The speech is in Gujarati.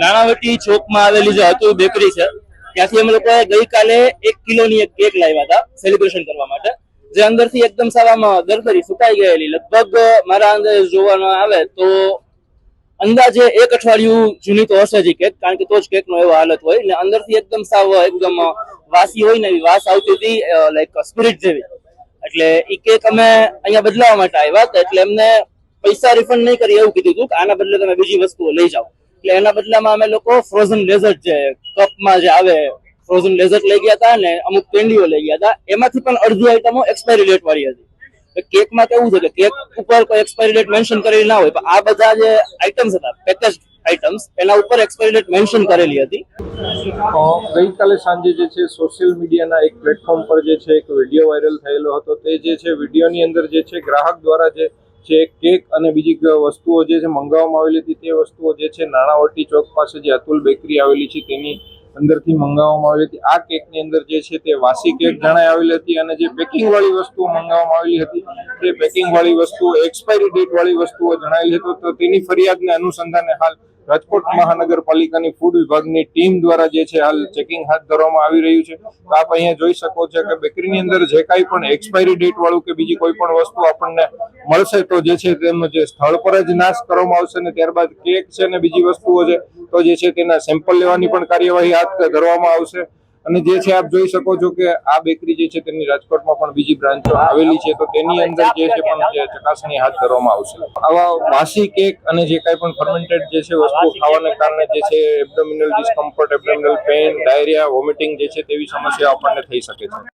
નાણાવટી ચોકમાં આવેલી જે અતુલ બેકરી છે, ત્યાંથી અમે લોકોએ ગઈકાલે એક કિલોની એક કેક લાવ્યા હતા સેલિબ્રેશન કરવા માટે. જે અંદરથી એકદમ સારામાં દરદરી સુકાઈ ગયેલી. લગભગ મારા અંદર જોવામાં આવે તો અંદાજે એક અઠવાડિયું જૂની તો હશે જ કેક, કારણ કે તો જ કેકનો એવો હાલત હોય. ને અંદરથી એકદમ સાવ એકદમ વાસી હોય ને એવી વાસ આવતી હતી લાઈક સ્પિરિટ જેવી. એટલે ઈ કેક અમે અહીંયા બદલાવા માટે આવ્યા હતા. એટલે એમને પૈસા રિફંડ નહીં કરી એવું કીધું હતું કે આના બદલે તમે બીજી વસ્તુઓ લઈ જાઓ. એટલે એના બદલામાં અમે લોકો ફ્રોઝન ડેઝર્ટ જે કપમાં જે આવે ફ્રોઝન ડેઝર્ટ લઈ ગયા હતા અને અમુક કેન્ડીઓ લઈ ગયા હતા. એમાંથી પણ અડધી આઈટમો એક્સપાયરી ડેટ વાળી હતી. કેકમાં કેવું છે કે કેક ઉપર કોઈ એક્સપાયરી ડેટ મેન્શન કરેલી ના હોય, પણ આ બધા જે આઇટમ્સ હતા પેકેજ આઇટમ્સ એના ઉપર એક્સપાયરી ડેટ મેન્શન કરેલી હતી. ગઈકાલે સાંજે જે છે સોશિયલ મીડિયાના એક પ્લેટફોર્મ પર જે છે એક વીડિયો વાયરલ થયેલો હતો. તે જે છે વિડીયોની અંદર જે છે ગ્રાહક દ્વારા જે છે કેક અને બીજી વસ્તુઓ જે છે મંગાવવામાં આવેલી હતી, તે વસ્તુઓ જે છે નાણાવટી ચોક પાસે જે અતુલ બેકરી આવેલી છે, તેની અંદરથી મંગાવવામાં આવેલી હતી. આ કેકની અંદર જે છે તે વાસી કેક જણાઈ આવેલી હતી અને જે પેકિંગ વાળી વસ્તુઓ મંગાવવામાં આવેલી હતી, તે પેકિંગ વાળી વસ્તુઓ એક્સપાયરી ડેટ વાળી વસ્તુઓ જણાવેલી હતી. તો તેની ફરિયાદને અનુસંધાને હાલ રાજકોટ મહાનગરપાલિકાની ફૂડ વિભાગની ટીમ દ્વારા જે છે હાલ ચેકિંગ હાથ ધરવામાં આવી રહ્યું છે. તો આપ અહીંયા જોઈ શકો છો કે બેકરીની અંદર જે કાંઈ પણ એક્સપાયરી ડેટ વાળું કે બીજી કોઈ પણ વસ્તુ આપણને મળશે તો જે છે તેમનો જે સ્થળ પર જ નાશ કરવામાં આવશે ને ત્યારબાદ કેક છે ને બીજી વસ્તુઓ છે, તો જે છે તેના સેમ્પલ લેવાની પણ કાર્યવાહી હાથ ધરવામાં આવશે. અને જે છે, આપ જોઈ શકો છો કે આ બેકરી જે છે તેની રાજકોટમાં પણ બીજી બ્રાન્ચો આવેલી છે. તો તેની અંદર જે છે, પણ જે ચકાસણી હાથ ધરવામાં આવશે. આવા વાસી કેક અને જે કાંઈ પણ ફર્મેન્ટેડ જે છે વસ્તુ ખાવાને કારણે જે છે abdominal discomfort abdominal pain diarrhoea vomiting જે છે, તેવી સમસ્યા આપણને થઈ શકે છે.